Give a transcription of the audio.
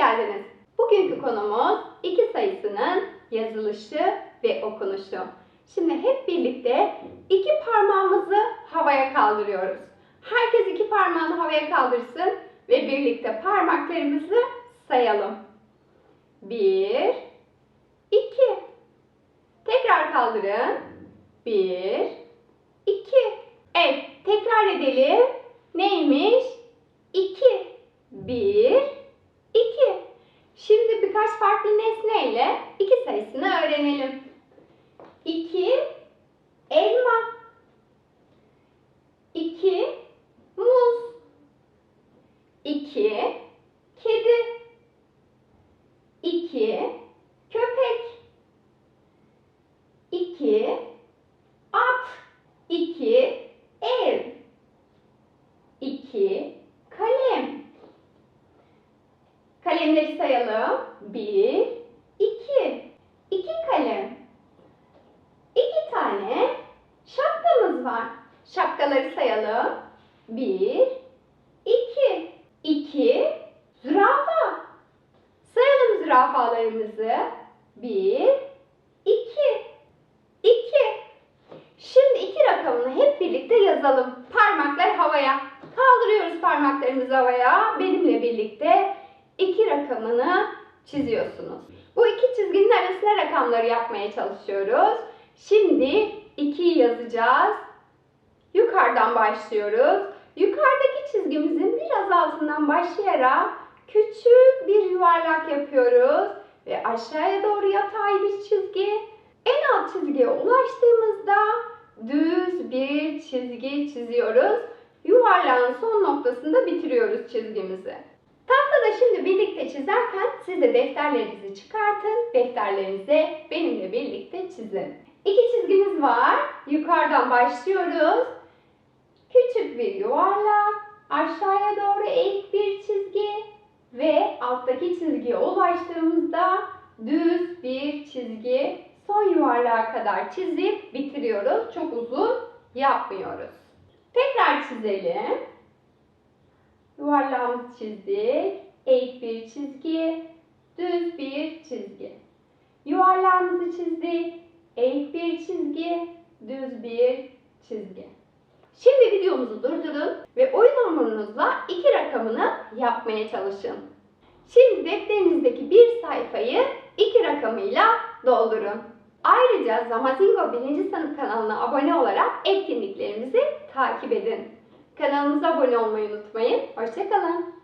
geldiniz. Bugünkü konumuz iki sayısının yazılışı ve okunuşu. Şimdi hep birlikte iki parmağımızı havaya kaldırıyoruz. Herkes iki parmağını havaya kaldırsın ve birlikte parmaklarımızı sayalım. Bir, iki. Tekrar kaldırın. Bir, iki. Evet, tekrar edelim. İle 2 sayısını öğrenelim. 2 elma. 2 muz. 2 kedi. 2 köpek. 2 at. 2 ev. 2 kalem. Kalemleri sayalım. 1 Sayalım. Bir, iki. İki, zürafa. Sayalım zürafalarımızı. Bir, iki. İki. Şimdi iki rakamını hep birlikte yazalım. Parmaklar havaya. Kaldırıyoruz parmaklarımızı havaya. Benimle birlikte iki rakamını çiziyorsunuz. Bu iki çizginin arasına rakamları yapmaya çalışıyoruz. Şimdi 2'yi yazacağız. Yukarıdan başlıyoruz. Yukarıdaki çizgimizin biraz altından başlayarak küçük bir yuvarlak yapıyoruz. Ve aşağıya doğru yatay bir çizgi. En alt çizgiye ulaştığımızda düz bir çizgi çiziyoruz. Yuvarlağın son noktasında bitiriyoruz çizgimizi. Tahtada şimdi birlikte çizerken siz de defterlerinizi çıkartın. Defterlerinize benimle birlikte çizin. İki çizgimiz var. Yukarıdan başlıyoruz. Küçük bir yuvarlak. Aşağıya doğru eğik bir çizgi. Ve alttaki çizgiye ulaştığımızda düz bir çizgi. Son yuvarlığa kadar çizip bitiriyoruz. Çok uzun yapmıyoruz. Tekrar çizelim. Yuvarlağımızı çizdik. Eğik bir çizgi, düz bir çizgi. Yuvarlağımızı çizdik. Eğik bir çizgi, düz bir çizgi. Şimdi videomuzu durdurun ve oyun hamurunuzla iki rakamını yapmaya çalışın. Şimdi defterinizdeki bir sayfayı iki rakamıyla doldurun. Ayrıca Zamazingo 1. sınıf kanalına abone olarak etkinliklerimizi takip edin. Kanalımıza abone olmayı unutmayın. Hoşçakalın.